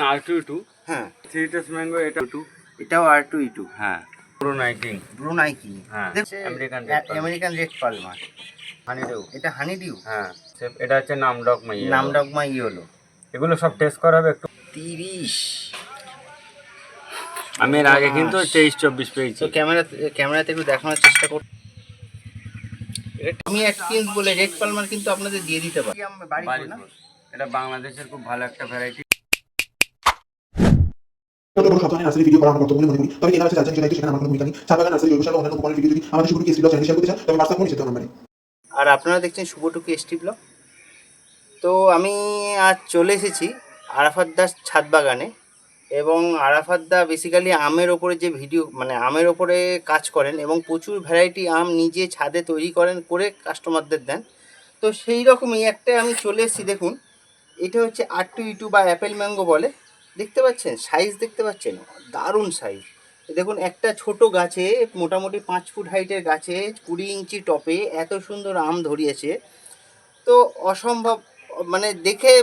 আর two two হ্যাঁ। Mango এটা two এটাও আর টু টু হ্যাঁ। ব্রুনাই কি হ্যাঁ, আমেরিকান রেড পালমার হানিডেউ এটা হ্যাঁ এটা হচ্ছে নামডক মাই ডগমা ইয়েলো। এগুলো সব টেস্ট করা হবে একটু। তিরিশ। আমি এর আগে কিন্তু তেইশ চব্বিশ পেয়েছি। তো ক্যামেরা ক্যামেরাতে একটু দেখানোর চেষ্টা কর আমি অ্যাটকিন্স বলে রেড পালমার কিন্তু আপনাদের দিয়ে দিতে পারি। এটা বাংলাদেশের খুব ভালো একটা ভ্যারাইটি আর আপনারা দেখছেন শুভটুকু এসটি ব্লগ। তো আমি আজ চলে এসেছি আরাফাত দাস ছাদ বাগানে এবং আরাফাত দা বেসিক্যালি আমের ওপরে যে ভিডিও মানে আমের ওপরে কাজ করেন এবং প্রচুর ভ্যারাইটি আম নিজে ছাদে তৈরি করেন, করে কাস্টমারদের দেন। তো সেই রকমই একটা আমি চলে এসেছি, দেখুন। এটা হচ্ছে আর টু ইটু বা অ্যাপেল ম্যাঙ্গো বলে। দেখতে পাচ্ছেন? সাইজ দেখতে পাচ্ছেন? দারুণ সাইজ দেখুন একটা ছোট গাছে মোটামুটি পাঁচ ফুট হাইটের গাছে কুড়ি ইঞ্চি টপে এত সুন্দর আম ধরিয়েছে। তো অসম্ভব মানে দেখে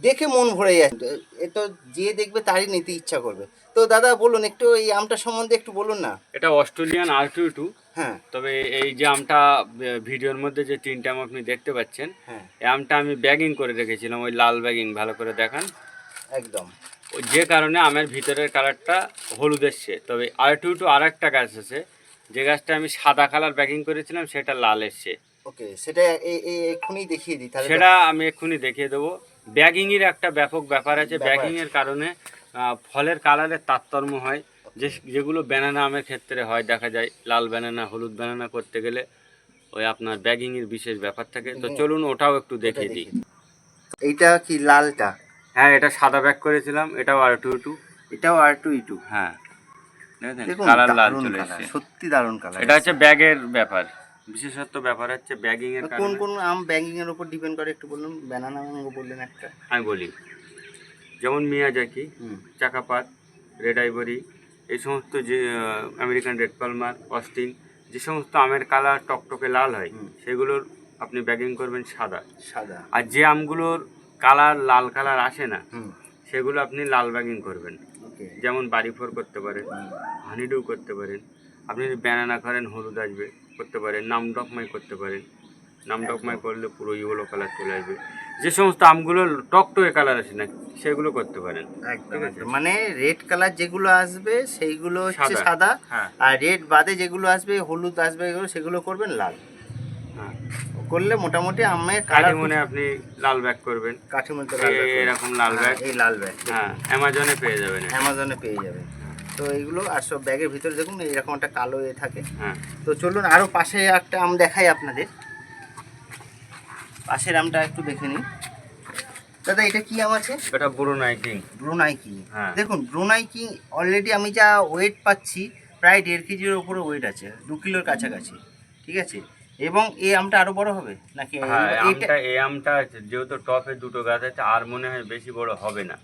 দেখে মন ভরে যাচ্ছে এ তো যে দেখবে তারই নিতে ইচ্ছা করবে। তো দাদা বলুন একটু এই আমটা সম্বন্ধে একটু বলুন না। এটা অস্ট্রেলিয়ান আর টু টু হ্যাঁ। তবে এই যে আমটা ভিডিওর মধ্যে যে তিনটা আম আপনি দেখতে পাচ্ছেন হ্যাঁ। এই আমটা আমি ব্যাগিং করে রেখেছিলাম ওই লাল ব্যাগিং ভালো করে দেখান। একদম। যে কারণে আমের ভিতরের কালারটা হলুদ এসছে তবে আর টু টু আর একটা গাছ আছে যে গাছটা আমি সাদা কালার ব্যাগিং করেছিলাম সেটা লাল এসছে ওকে সেটা এক্ষুনি দেখিয়ে দিই তাহলে সেটা আমি এক্ষুনি দেখিয়ে দেবো। ব্যাগিং এর একটা ব্যাপক ব্যাপার আছে। ব্যাপার ব্যাগিং এর কারণে ফলের কালারের তারতম্য হয়। যে যেগুলো ব্যানানা আমের ক্ষেত্রে হয় দেখা যায় লাল ব্যানানা হলুদ ব্যানানা করতে গেলে ওই আপনার ব্যাগিং এর বিশেষ ব্যাপার থাকে। তো চলুন ওটাও একটু দেখিয়ে দিই। এইটা কি লালটা? হ্যাঁ এটা সাদা ব্যাগ করেছিলাম এটাও আর টু টু এটাও আর টু ইটু হ্যাঁ। কালার লাল চলে সত্যি দারুণ কালার এটা হচ্ছে ব্যাগের ব্যাপার। বিশেষত্ব ব্যাপার হচ্ছে ব্যাগিং এর কোন কোন আম ব্যাঙ্কিং এর উপর ডিপেন্ড করে একটু বলুন ব্যানানা ম্যাঙ্গো বললেন একটা। আমি বলি যেমন মিয়াজাকি চাকাপাত রেড আইভরি এই সমস্ত যে আমেরিকান রেড পালমার অস্টিন যে সমস্ত আমের কালার টকটকে লাল হয় সেগুলোর আপনি ব্যাগিং করবেন সাদা। সাদা। আর যে আমগুলোর কালার লাল কালার আসে না সেগুলো আপনি লাল ব্যাগিং করবেন। যেমন বাড়ি ফোর করতে পারেন হানিডু করতে পারেন। আপনি যদি ব্যানানা করেন হলুদ আসবে করতে পারেন। নামডকমাই করতে পারেন। নাম নামডকমাই করলে পুরো ইয়েলো কালার চলে আসবে। যে সমস্ত আমগুলো টক টকটকে কালার আসে না সেগুলো করতে পারেন। মানে রেড কালার যেগুলো আসবে সেইগুলো হচ্ছে সাদা। সাদা। হ্যাঁ। আর রেড বাদে যেগুলো আসবে হলুদ আসবে এগুলো সেগুলো করবেন লাল। হ্যাঁ করলে মোটামুটি আমের কাঠি কালার মনে আপনি লাল ব্যাগ করবেন। কাঠি মতো লাল ব্যাগ এরকম লাল হ্যাঁ, ব্যাগ। এই লাল ব্যাগ। হ্যাঁ অ্যামাজনে পেয়ে যাবেন অ্যামাজনে পেয়ে যাবেন। তো এইগুলো আর সব ব্যাগের ভিতরে দেখুন এরকম একটা কালো এ থাকে। হ্যাঁ। তো চলুন আরও পাশে একটা আম দেখাই আপনাদের। পাশের আমটা একটু দেখে নিন দাদা এটা কি আম আছে? এটা ব্রুনাই কিং। হ্যাঁ। দেখুন ব্রুনাই কিং অলরেডি আমি যা ওয়েট পাচ্ছি প্রায় দেড় কেজির উপরে ওয়েট আছে দু কিলোর কাছাকাছি। ঠিক আছে? এবং এই আমটা আরও বড় হবে? নাকি হ্যাঁ এইটা আমটা এই আমটা যেহেতু টপে দুটো গাছ আছে আর মনে হয় বেশি বড় হবে না।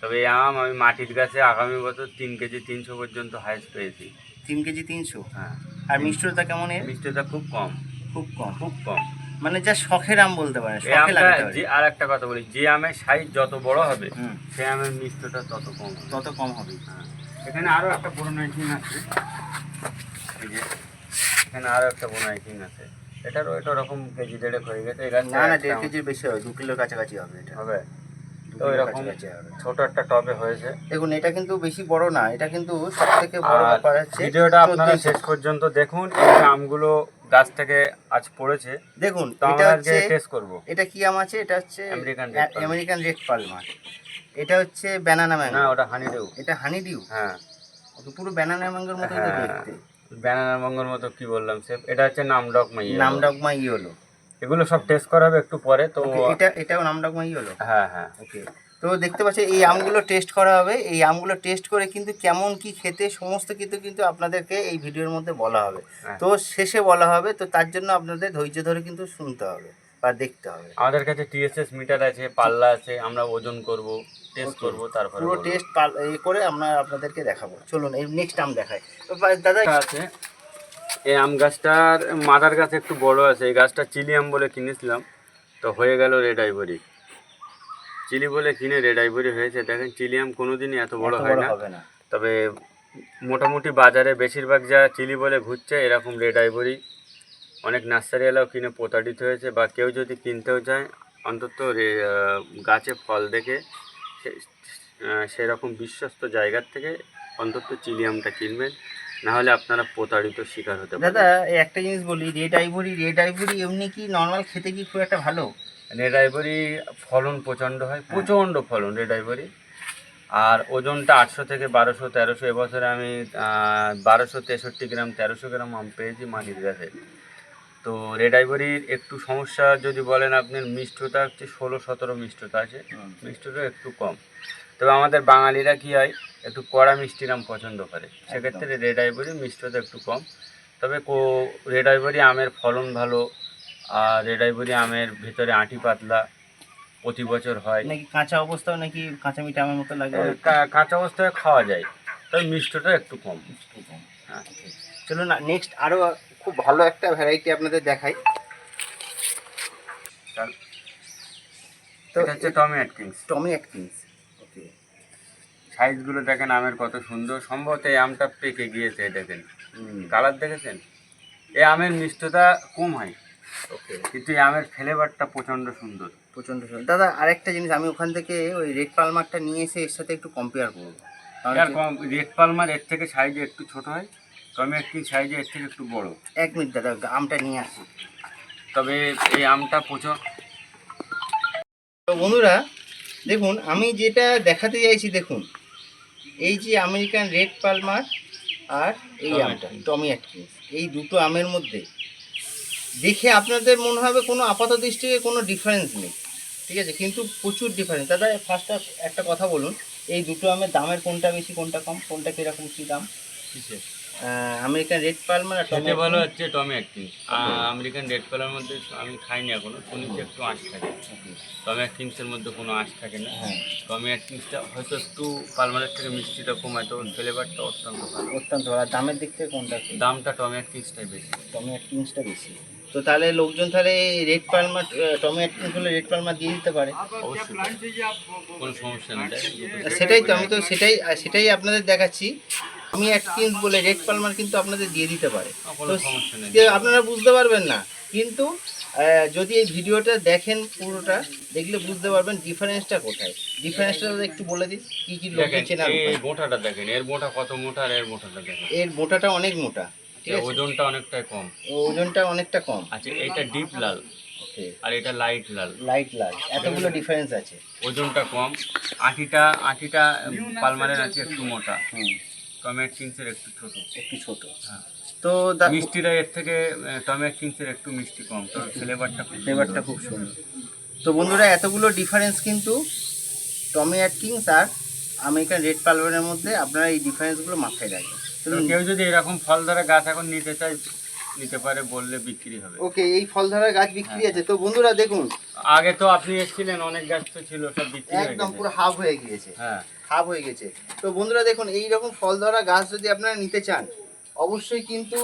তবে এই আম আমি মাটির গাছে আগামী বছর তিন কেজি তিনশো পর্যন্ত হাইস্ট পেয়েছি। তিন কেজি তিনশো? হ্যাঁ। আর মিষ্টতা কেমন এর? মিষ্টিটা খুব কম। খুব কম? খুব কম। মানে যা শখের আম বলতে পারেন পারে যে আর একটা কথা বলি যে আমের সাইজ যত বড় হবে সে আমের মিষ্টটা তত কম তত কম হবে। হ্যাঁ। এখানে আরও একটা পুরো নাইকিং আছে। এখানে আরও একটা পুরো নাইকিং আছে। এটারও এটা ওরকম কেজি দেড়েক হয়ে গেছে। এই গাছটা না না দেড় কেজির বেশি হবে দু কিলোর কাছাকাছি হবে এটা। হবে। তো এরকম ছোট একটা টবে হয়েছে। দেখুন এটা কিন্তু বেশি বড় না এটা কিন্তু সব থেকে বড় ব্যাপার হচ্ছে ভিডিওটা আপনারা শেষ পর্যন্ত দেখুন এই আমগুলো গাছ থেকে আজ পড়েছে। দেখুন এটা হচ্ছে টেস্ট করব। এটা কি আম আছে? এটা হচ্ছে red আমেরিকান রেড পালমার এটা হচ্ছে ব্যানানা না ওটা হানি দেউ এটা হানি ডিউ হ্যাঁ পুরো ব্যানানা ম্যাঙ্গোর মতো দেখতে। ব্যানানা মঙ্গল মতো কি বললাম সেফ এটা হচ্ছে নামডক মাই নাম ডগমা ইয়েলো। এগুলো সব টেস্ট করা হবে একটু পরে তো এটা এটাও নাম ডগমা ইয়েলো? হ্যাঁ হ্যাঁ। ওকে তো দেখতে পাচ্ছি এই আমগুলো টেস্ট করা হবে। এই আমগুলো টেস্ট করে কিন্তু কেমন কি খেতে সমস্ত কিছু কিন্তু আপনাদেরকে এই ভিডিওর মধ্যে বলা হবে। হ্যাঁ। তো শেষে বলা হবে তো তার জন্য আপনাদের ধৈর্য ধরে কিন্তু শুনতে হবে। বা দেখতে হবে। আমাদের কাছে টিএসএস মিটার আছে পাল্লা আছে আমরা ওজন করব টেস্ট. করব তারপরে পুরো। টেস্ট এ করে আমরা আপনাদেরকে দেখাবো। চলুন এই নেক্সট আম দেখাই। দাদা আছে। এই আম গাছটার মাদার গাছ একটু বড় আছে এই গাছটা চিলি আম বলে কিনেছিলাম। তো হয়ে গেল রেড আইভরি চিলি বলে কিনে রেড আইভরি হয়েছে। দেখেন চিলি আম কোনোদিনই এত বড় হয় না। তবে মোটামুটি বাজারে বেশিরভাগ যা চিলি বলে ঘুরছে এরকম রেড আইভরি অনেক নার্সারি এলাও কিনে প্রতারিত হয়েছে বা কেউ যদি কিনতেও চায় অন্তত রে- গাছে ফল দেখে সেরকম বিশ্বস্ত জায়গার থেকে অন্তত চিলি আমটা কিনবেন না হলে আপনারা প্রতারিত শিকার হতে দাদা একটা জিনিস বলি রেড আইভরি রেড আইভরি এমনি কি নর্মাল খেতে কি খুব একটা ভালো? রেড আইভরি ফলন প্রচণ্ড হয় প্রচণ্ড ফলন রেড আইভরি। আর ওজনটা আটশো থেকে বারোশো তেরোশো এবছরে আমি বারোশো তেষট্টি গ্রাম তেরোশো গ্রাম আম পেয়েছি মাটির গাছে। তো রেড আইভরির একটু সমস্যা যদি বলেন আপনার মিষ্টতা হচ্ছে ষোলো সতেরো মিষ্টতা আছে। মিষ্টতা একটু কম। তবে আমাদের বাঙালিরা কি হয় একটু কড়া মিষ্টির আম পছন্দ করে। সেক্ষেত্রে রেড আইভরি মিষ্টতা একটু কম। তবে কো রেড আইভরি আমের ফলন ভালো আর রেড আইভরি আমের ভেতরে আঁটি পাতলা প্রতি বছর হয়। নাকি কাঁচা অবস্থাও নাকি কাঁচা মিঠা আমার মতো লাগে? কাঁচা অবস্থায় খাওয়া যায় তবে মিষ্টটা একটু কম। হ্যাঁ। চলো না নেক্সট আরও খুব ভালো একটা ভ্যারাইটি আপনাদের দেখাই। তো এটা হচ্ছে টমি অ্যাটকিংস টমি অ্যাটকিন্স ওকে সাইজগুলো দেখেন আমের কত সুন্দর। সম্ভবত এই আমটা পেকে গিয়েছে দেখেন। কালার দেখেছেন? এই আমের মিষ্টতা কম হয় ওকে কিন্তু এই আমের ফ্লেভারটা প্রচণ্ড সুন্দর। প্রচণ্ড সুন্দর। দাদা আরেকটা জিনিস আমি ওখান থেকে ওই রেড পালমারটা নিয়ে এসে এর সাথে একটু কম্পেয়ার করব। রেড পালমার এর থেকে সাইজে একটু ছোট হয়। টমি অ্যাটকিংস সাইজে এর থেকে একটু বড়। এক মিনিট দাদা আমটা নিয়ে আসি। তবে এই আমটা প্রচুর। বন্ধুরা দেখুন আমি যেটা দেখাতে চাইছি দেখুন এই যে আমেরিকান রেড পালমার আর এই আমটা। টমি অ্যাটকিন্স এই দুটো আমের মধ্যে দেখে আপনাদের মনে হবে কোনো আপাত দৃষ্টিতে কোনো ডিফারেন্স নেই ঠিক আছে? কিন্তু প্রচুর ডিফারেন্স দাদা ফার্স্ট একটা কথা বলুন এই দুটো আমের দামের কোনটা বেশি কোনটা কম কোনটা কীরকম কী দাম? আমেরিকান রেড পালমার আর খেতে ভালো হচ্ছে টমি আমেরিকান রেড কালার মধ্যে আমি খাইনি এখনও শুনেছি একটু আঁশ থাকে। টমি মধ্যে কোনো আঁশ থাকে না। হ্যাঁ। টমি অ্যাটকিংসটা হয়তো একটু পালমারের থেকে মিষ্টিটা কমায় তো ফ্লেভারটা অত্যন্ত ভালো। অত্যন্ত ভালো। দামের দিক থেকে কোনটা দামটা টমি অ্যাটকিংসটাই বেশি। টমি অ্যাটকিন্সটা বেশি। তো তাহলে লোকজন তাহলে রেড পালমার টমি অ্যাটকিন্স হলে রেড পালমার দিয়ে দিতে পারে? অবশ্যই। কোনো সমস্যা নেই। সেটাই তো আমি তো সেটাই সেটাই আপনাদের দেখাচ্ছি। আমি অ্যাটকিন্স বলে রেড পালমার কিন্তু আপনাদের দিয়ে দিতে পারে। কোনো তো সমস্যা নেই। যে আপনারা বুঝতে পারবেন না। কিন্তু যদি এই ভিডিওটা দেখেন পুরোটা দেখলে বুঝতে পারবেন ডিফারেন্সটা কোথায়। ডিফারেন্সটা একটু বলে দিন কি কি চেনার এই মোটাটা দেখেন এর মোটা কত মোটা আর এর মোটাটা দেখেন। এর মোটাটা অনেক মোটা ঠিক আছে? ওজনটা অনেকটাই কম। ওজনটা অনেকটা কম। আচ্ছা এটা ডিপ লাল। ওকে। আর এটা লাইট লাল। লাইট লাল। এতগুলো ডিফারেন্স আছে। ওজনটা কম। আটিটা আটিটা পালমারের আছে একটু মোটা। হুম। টমেট কিংসের একটু ছোট। একটু ছোট। হ্যাঁ। তো মিষ্টিটা এর থেকে টমেট কিংসের একটু মিষ্টি কম তো ফ্লেভারটা ফ্লেভারটা খুব সুন্দর। তো বন্ধুরা এতগুলো ডিফারেন্স কিন্তু টমি অ্যাটকিংস আর আমেরিকান রেড পালভারের মধ্যে আপনারা এই ডিফারেন্সগুলো মাথায় রাখবেন। কেউ যদি এরকম ফল ধরা গাছ এখন নিতে চায় নিতে পারে বললে বিক্রি হবে। ওকে এই ফল ধরার গাছ বিক্রি আছে। তো বন্ধুরা দেখুন। আগে তো আপনি এসেছিলেন অনেক গাছ তো ছিল সব বিক্রি হয়ে একদম পুরো হাফ হয়ে গিয়েছে। হ্যাঁ। হাফ হয়ে গেছে। তো বন্ধুরা দেখুন এই রকম ফল ধরা গাছ যদি আপনারা নিতে চান অবশ্যই কিন্তু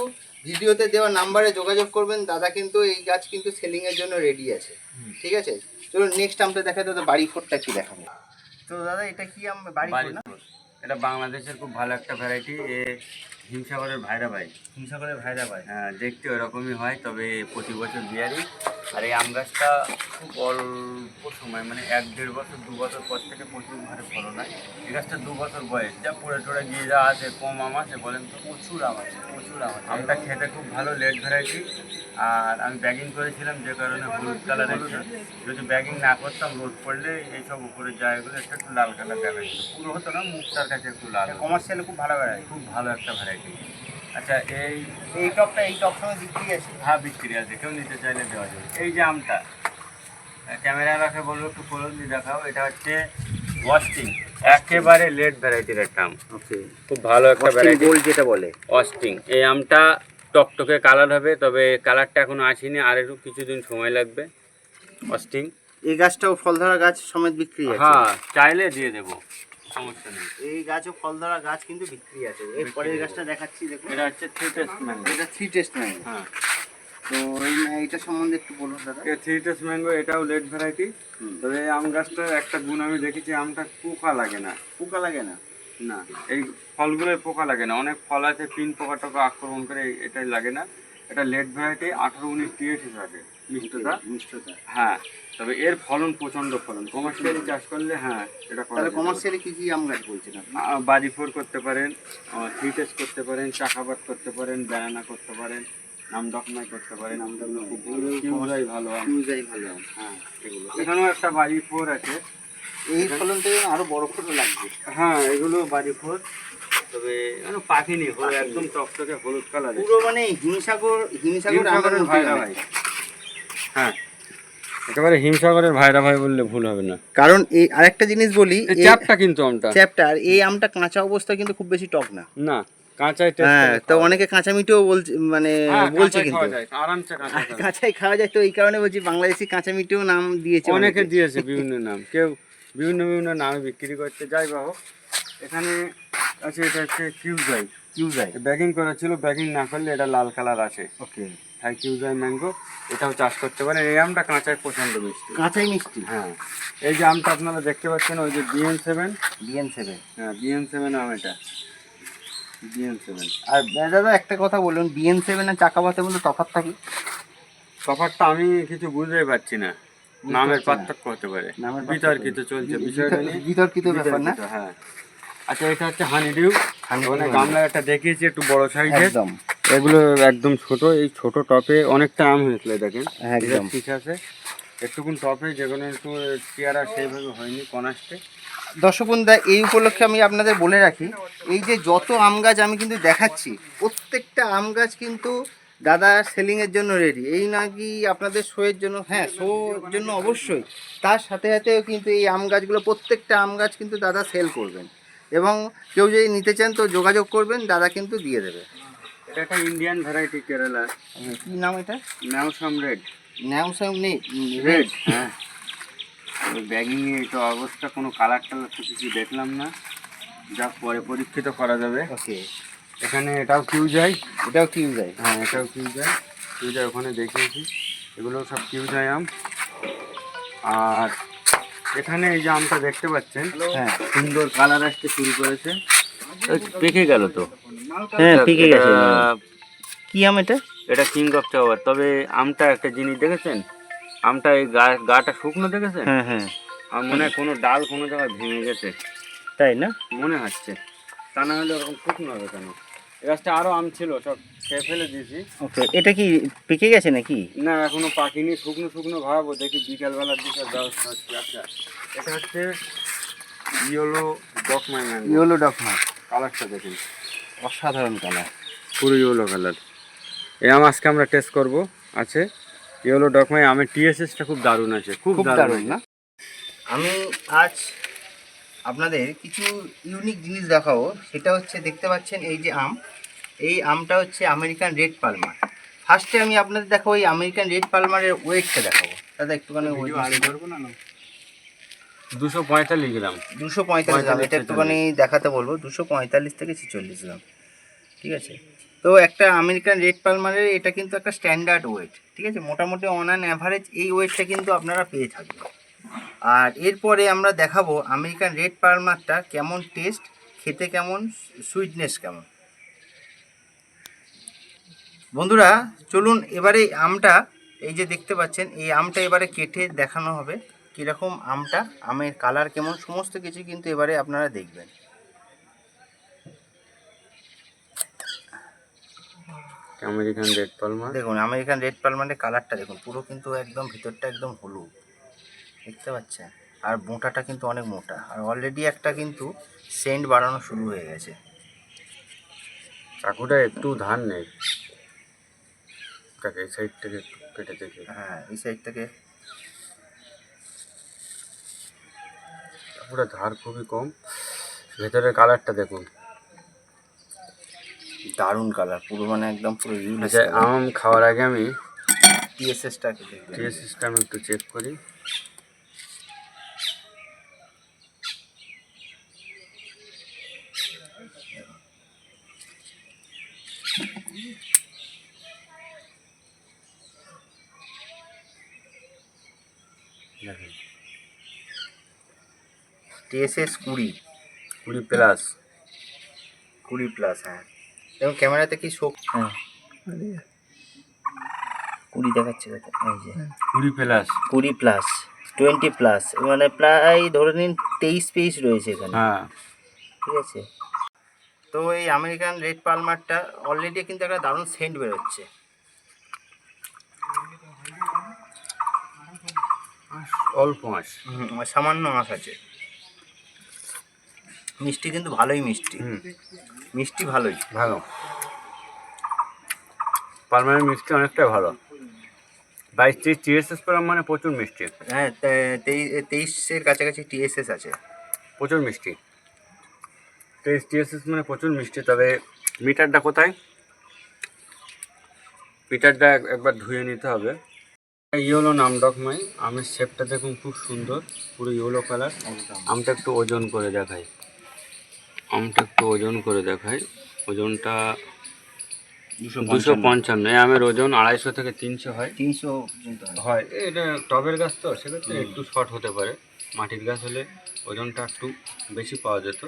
ভিডিওতে দেওয়া নাম্বারে যোগাযোগ করবেন। দাদা কিন্তু এই গাছ কিন্তু সেলিংয়ের এর জন্য রেডি আছে। ঠিক আছে? চলুন নেক্সট আমরা দেখা দাদা বাড়ি ফোরটা কি দেখাবো। তো দাদা এটা কি আমরা বাড়ি বাড়ি ফোর না? এটা বাংলাদেশের খুব ভালো একটা ভ্যারাইটি এ হিমসাগরের ভাইরা ভাই। হিমসাগরের ভাইরা ভাই। হ্যাঁ দেখতে ওরকমই হয় তবে প্রতি বছর বিয়ারি আর এই আম গাছটা খুব অল্প সময় মানে এক দেড় বছর দু বছর পর থেকে প্রচুর ঘরে ফলন হয়। এই গাছটা দু বছর বয়স। যা পড়ে টড়ে গিয়ে যা আছে কম আম আছে বলেন তো প্রচুর আম আছে প্রচুর আম আছে। আমটা খেতে খুব ভালো লেট ভ্যারাইটি আর আমি ব্যাগিং করেছিলাম যে কারণে হলুদ কালার এসে যদি ব্যাগিং না করতাম রোদ পড়লে এইসব উপরে জায়গাগুলো একটু একটু লাল কালার দেখা যেত পুরো হতো না? মুখটার কাছে একটু লাল। কমার্শিয়ালে খুব ভালো ভ্যারাইটি খুব ভালো একটা ভ্যারাইটি আচ্ছা এই এই টপটা এই টপ সময় বিক্রি আছে? হ্যাঁ বিক্রি আছে। কেউ নিতে চাইলে দেওয়া যাবে। এই যে আমটা ক্যামেরা রাখে বলব একটু ফলন দিয়ে দেখাও। এটা হচ্ছে ওয়াস্টিং একেবারে লেট ভ্যারাইটির একটা আম। ওকে খুব ভালো একটা ভ্যারাইটি গোল্ড যেটা বলে। ওয়াস্টিং এই আমটা টকটকে কালার হবে তবে কালারটা এখনও আসেনি আর একটু কিছুদিন সময় লাগবে। ওয়াস্টিং এই গাছটাও ফল ধরা গাছ সমেত বিক্রি আছে? হ্যাঁ চাইলে দিয়ে দেবো সমস্যা নেই। এই গাছও ফল ধরা গাছ কিন্তু বিক্রি আছে। এর পরের গাছটা দেখাচ্ছি দেখুন। এটা হচ্ছে থ্রি টেস্ট ম্যাঙ্গো এটা থ্রি টেস্ট নাই হ্যাঁ। তো এই এইটা সম্বন্ধে একটু বলুন দাদা। এ থ্রি টেস্ট ম্যাঙ্গো এটাও লেট ভ্যারাইটি তবে আম গাছটার একটা গুণ আমি দেখেছি আমটা পোকা লাগে না। পোকা লাগে না? না এই ফলগুলোয় পোকা লাগে না। অনেক ফল আছে পিন পোকা টোকা আক্রমণ করে এটাই লাগে না। এটা লেট ভ্যারাইটি আঠারো উনিশ টিএসি থাকে মিষ্টতা। মিষ্টতা। হ্যাঁ তবে এর ফলন প্রচণ্ড ফলন। কমার্শিয়ালি চাষ করলে হ্যাঁ এটা করা তাহলে কমার্শিয়ালি কি কি আম গাছ বলছেন আপনি? বাজি ফোর করতে পারেন থ্রি টেস্ট করতে পারেন চাকাবাদ করতে পারেন ব্যানানা করতে পারেন নাম নামডকমাই করতে পারেন নামডকমাই খুব ভালো ভালো হ্যাঁ এগুলো। এখানেও একটা বাজি ফোর আছে এই ফলন থেকে আরও বড় ফটো লাগবে। হ্যাঁ এগুলো ফোর তবে পাকেনি হলো একদম টকটকে হলুদ কালার পুরো মানে হিমসাগর হিমসাগর আমের হিমসাগরের ভাইরা ভাই। হ্যাঁ। একেবারে হিমসাগরের ভাইরা ভাই বললে ভুল হবে না। কারণ এই আরেকটা জিনিস বলি চ্যাপটা কিন্তু আমটা। চ্যাপ্টার এই আমটা কাঁচা অবস্থায় কিন্তু খুব বেশি টক না। না কাঁচাই টেস্ট হ্যাঁ তো অনেকে কাঁচা মিঠেও বলছে মানে বলছে কিন্তু। আরামসে খাওয়া যায়। কাঁচাই খাওয়া যায় তো এই কারণে বলছি বাংলাদেশি কাঁচা মিঠেও নাম দিয়েছে অনেকে। দিয়েছে বিভিন্ন নাম। কেউ বিভিন্ন বিভিন্ন নামে বিক্রি করতে যাই বা হোক এখানে আছে এটা হচ্ছে কিউজাই কিউজাই ব্যাগিং করা ছিল ব্যাগিং না করলে এটা লাল কালার আসে। ওকে। থাই কিউজাই ম্যাঙ্গো এটাও চাষ করতে পারেন। এই আমটা কাঁচায় প্রচণ্ড মিষ্টি। কাঁচাই মিষ্টি? হ্যাঁ। এই যে আমটা আপনারা দেখতে পাচ্ছেন ওই যে বিএন সেভেন বিএন সেভেন হ্যাঁ বিএন সেভেন আম এটা। বিএন সেভেন আর দাদা একটা কথা বলুন বিএন সেভেন আর চাকাবাতের মধ্যে তফাৎ থাকে তফাৎটা আমি কিছু বুঝতেই পারছি না। নামের পার্থক্য হতে পারে। বিতর্কিত চলছে বিষয়টা বিতর্কিত ব্যাপার না। হ্যাঁ। আচ্ছা এটা হচ্ছে হানি ডিউ গামলা একটা দেখিয়েছি একটু বড় সাইজের একদম। এগুলো একদম ছোট এই ছোট টপে অনেকটা আম হয়েছিল দেখেন। একদম। ঠিক আছে। একটুকুন টপে যেগুলো একটু চেয়ারা সেইভাবে হয়নি কনাস্টে দর্শক বন্ধুরা এই উপলক্ষে আমি আপনাদের বলে রাখি এই যে যত আম গাছ আমি কিন্তু দেখাচ্ছি প্রত্যেকটা আম গাছ কিন্তু দাদা সেলিংয়ের জন্য রেডি এই নাকি আপনাদের শোয়ের জন্য? হ্যাঁ শোর জন্য অবশ্যই। তার সাথে সাথেও কিন্তু এই আম গাছগুলো প্রত্যেকটা আম গাছ কিন্তু দাদা সেল করবেন। এবং কেউ যদি নিতে চান তো যোগাযোগ করবেন দাদা কিন্তু দিয়ে দেবে। এটা একটা ইন্ডিয়ান ভ্যারাইটি কেরালা কী নাম এটা? ম্যাউসাম রেড ন্যামসাম নেই রেড হ্যাঁ। ব্যাগিং এ তো অবস্থা কোনো কালার টালার তো কিছু দেখলাম না। যা পরে পরীক্ষিত করা যাবে। ওকে এখানে এটাও কিউ যায়। এটাও কিউ যায়। হ্যাঁ এটাও কিউ যায়। কিউ যায় ওখানে দেখিয়েছি। এগুলো সব কিউ যায় আম। আর এখানে এই যে আমটা দেখতে পাচ্ছেন হ্যাঁ। সুন্দর কালার আসতে শুরু করেছে। পেকে গেল তো। হ্যাঁ পেকে গেছে। এটা- কি আম এটা? এটা কিং অফ চাওয়ার তবে আমটা একটা জিনিস দেখেছেন? আমটা এই গা গাটা শুকনো দেখেছেন? হ্যাঁ হ্যাঁ। আর মনে হয় কোনো ডাল কোনো জায়গায় ভেঙে গেছে। তাই না? মনে হচ্ছে। তা না হলে ওরকম শুকনো হবে কেন? গাছটা আরও আম ছিল সব খেয়ে ফেলে দিয়েছি। ওকে এটা কি পেকে গেছে নাকি? না এখনও পাকিনি শুকনো শুকনো ভাবো দেখি বিকালবেলার দিকে ব্যবস্থা হচ্ছে আচ্ছা এটা হচ্ছে ইয়েলো ডকমাই ইয়েলো ডকমা কালারটা দেখুন। অসাধারণ কালার। পুরো ইয়েলো কালার। এই আম আজকে আমরা টেস্ট করব আছে? ইয়েলো ডকমাই আমের টিএসএসটা খুব দারুণ আছে খুব দারুণ না? আমি আজ আপনাদের কিছু ইউনিক জিনিস দেখাবো। সেটা হচ্ছে দেখতে পাচ্ছেন এই যে আম। এই আমটা হচ্ছে আমেরিকান রেড পালমার ফার্স্টে আমি আপনাদের দেখাবো এই আমেরিকান রেড পালমারের ওয়েটটা দেখাবো। দাদা একটুখানি দুশো পঁয়তাল্লিশ গ্রাম। দুশো পঁয়তাল্লিশ গ্রাম। এটা একটুখানি দেখাতে বলব। দুশো পঁয়তাল্লিশ থেকে ছেচল্লিশ গ্রাম। ঠিক আছে? তো একটা আমেরিকান রেড পালমারের এটা কিন্তু একটা স্ট্যান্ডার্ড ওয়েট ঠিক আছে? মোটামুটি অন অ্যান অ্যাভারেজ এই ওয়েটটা কিন্তু আপনারা পেয়ে থাকবেন। আর এরপরে আমরা দেখাবো আমেরিকান রেড পালমারটা কেমন টেস্ট খেতে কেমন সুইটনেস কেমন। বন্ধুরা চলুন এবারে আমটা এই যে দেখতে পাচ্ছেন এই আমটা এবারে কেটে দেখানো হবে কীরকম আমটা আমের কালার কেমন সমস্ত কিছু কিন্তু এবারে আপনারা দেখবেন। আমেরিকান রেড পালমা দেখুন আমেরিকান রেড পালমারের কালারটা দেখুন পুরো কিন্তু একদম ভিতরটা একদম হলুদ। দেখতে পাচ্ছেন। আর মোটাটা কিন্তু অনেক মোটা। আর অলরেডি একটা কিন্তু সেন্ট বাড়ানো শুরু হয়ে গেছে। চাকুটা একটু ধার নেই। তাকে এই সাইড থেকে একটু কেটে দেখি। হ্যাঁ এই সাইড থেকে। চাকুটা ধার খুবই কম। ভেতরের কালারটা দেখুন। দারুণ কালার পুরো মানে একদম পুরো আচ্ছা আম খাওয়ার আগে আমি টিএসএসটাকে দেখবেন। টিএস সিস্টেম একটু চেক করি। টিএসএস কুড়ি। কুড়ি প্লাস। কুড়ি প্লাস হ্যাঁ। এবং ক্যামেরাতে কি শোক হ্যাঁ। কুড়ি দেখাচ্ছে দেখো, এই যে। কুড়ি প্লাস। কুড়ি প্লাস টোয়েন্টি প্লাস মানে প্রায় ধরে নিন তেইশ পিস রয়েছে এখানে। হ্যাঁ। ঠিক আছে? তো এই আমেরিকান রেড পালমারটা অলরেডি কিন্তু একটা দারুণ সেন্ট বেরোচ্ছে। অল্প মাস হুম, আর সামান্য আঁশ আছে। মিষ্টি কিন্তু ভালোই মিষ্টি। হুম। মিষ্টি ভালোই। ভালো। পালমারের মিষ্টি অনেকটাই ভালো। বাইশ তেইশ টিএসএস পেলাম মানে প্রচুর মিষ্টি। হ্যাঁ তেইশের কাছাকাছি টিএসএস আছে। প্রচুর মিষ্টি। তেইশ টিএসএস মানে প্রচুর মিষ্টি। তবে মিটারটা কোথায়? মিটারটা এক- একবার ধুয়ে নিতে হবে। এই হলো নামডকমাই আমের শেপটা দেখুন খুব সুন্দর। পুরো ইয়েলো কালার আমটা একটু ওজন করে দেখাই। আমটা একটু ওজন করে দেখাই। ওজনটা দুশো পঞ্চান্ন। এই আমের ওজন আড়াইশো থেকে তিনশো হয়। তিনশো পর্যন্ত হয়। এটা টবের গাছ তো সেক্ষেত্রে একটু শর্ট হতে পারে। মাটির গাছ হলে ওজনটা একটু বেশি পাওয়া যেত।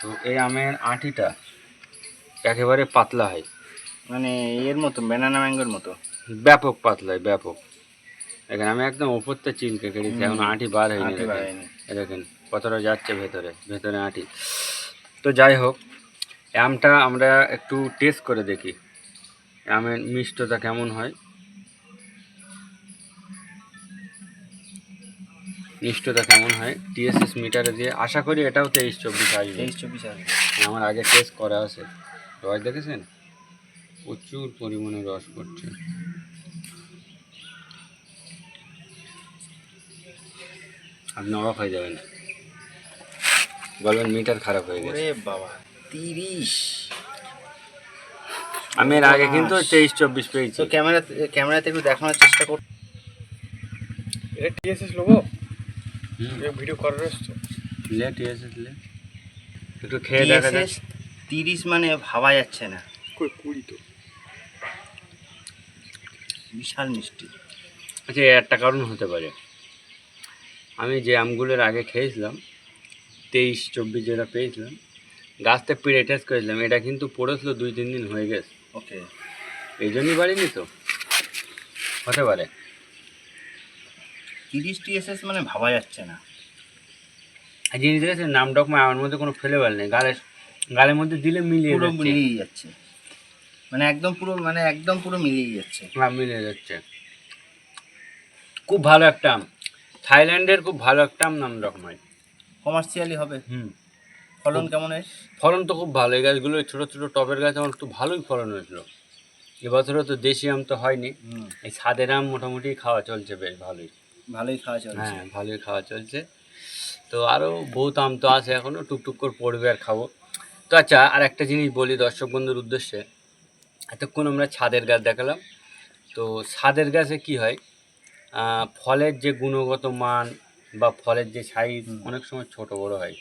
তো এই আমের আঁটিটা একেবারে পাতলা হয়। মানে এর মতো ব্যানানা ম্যাঙ্গোর মতো। ব্যাপক পাতলা হয় ব্যাপক। এখানে আমি একদম ওপরতে চিলকে কেটেছি এখন আঁটি বার হয়নি। দেখেন কতটা যাচ্ছে ভেতরে ভেতরে আঁটি। তো যাই হোক আমটা আমরা একটু টেস্ট করে দেখি। আমের মিষ্টতা কেমন হয়? মিষ্টতা কেমন হয়? টিএসএস মিটারে দিয়ে আশা করি এটাও তেইশ চব্বিশ আসবে। তেইশ চব্বিশ আসবে। আমার আগে টেস্ট করা আছে। রস দেখেছেন? প্রচুর পরিমাণে রস পড়ছে। আপনি অবাক হয়ে যাবেন। বলবেন মিটার খারাপ হয়ে গেছে। বাবা তিরিশ। আমি এর আগে কিন্তু তেইশ চব্বিশ পেয়েছি। তো ক্যামেরা ক্যামেরাতে একটু দেখানোর চেষ্টা কর। এটা টিএসএস লোগো ভিডিও করার আসছে লে টিএসএস লে। একটু খেয়ে দেখা যাক। তিরিশ মানে ভাবা যাচ্ছে না। কই কুড়ি তো। বিশাল মিষ্টি। আচ্ছা একটা কারণ হতে পারে। আমি যে আমগুলোর আগে খেয়েছিলাম তেইশ চব্বিশ যেটা পেয়েছিলাম গাছটা পিড়ে টেস্ট করেছিলাম এটা কিন্তু পড়েছিল দুই তিন দিন হয়ে গেছে। ওকে। এই জন্যই বাড়িনি তো? হতে পারে। তিরিশ টিএসএস মানে ভাবা যাচ্ছে না। আর জিনিস দেখেছে? নাম ডকমা আমার মধ্যে কোনো ফেলে ফ্লেভার নেই। গালের গালের মধ্যে দিলে মিলিয়ে পুরো যাচ্ছে। মিলিয়ে যাচ্ছে। মানে একদম পুরো মানে একদম পুরো মিলিয়ে যাচ্ছে। হ্যাঁ, মিলিয়ে যাচ্ছে। খুব ভালো একটা থাইল্যান্ডের খুব ভালো একটা নাম ডকমাই কমার্শিয়ালি হবে। হুম। ফলন কেমন এর ফলন তো খুব ভালো। এই গাছগুলো ছোটো ছোটো টবের গাছ আমার একটু ভালোই ফলন হয়েছিল। এবছরও তো দেশি আম তো হয়নি। এই ছাদের আম মোটামুটি খাওয়া চলছে বেশ ভালোই। ভালোই খাওয়া চলছে। হ্যাঁ ভালোই খাওয়া চলছে। তো আরও বহুত আম তো আছে এখনও টুকটুক করে পড়বে আর খাব। তো আচ্ছা আর একটা জিনিস বলি দর্শক বন্ধুর উদ্দেশ্যে। এতক্ষণ আমরা ছাদের গাছ দেখালাম। তো ছাদের গাছে কি হয়? ফলের যে গুণগত মান বা ফলের যে সাইজ অনেক সময় ছোট বড় হয়।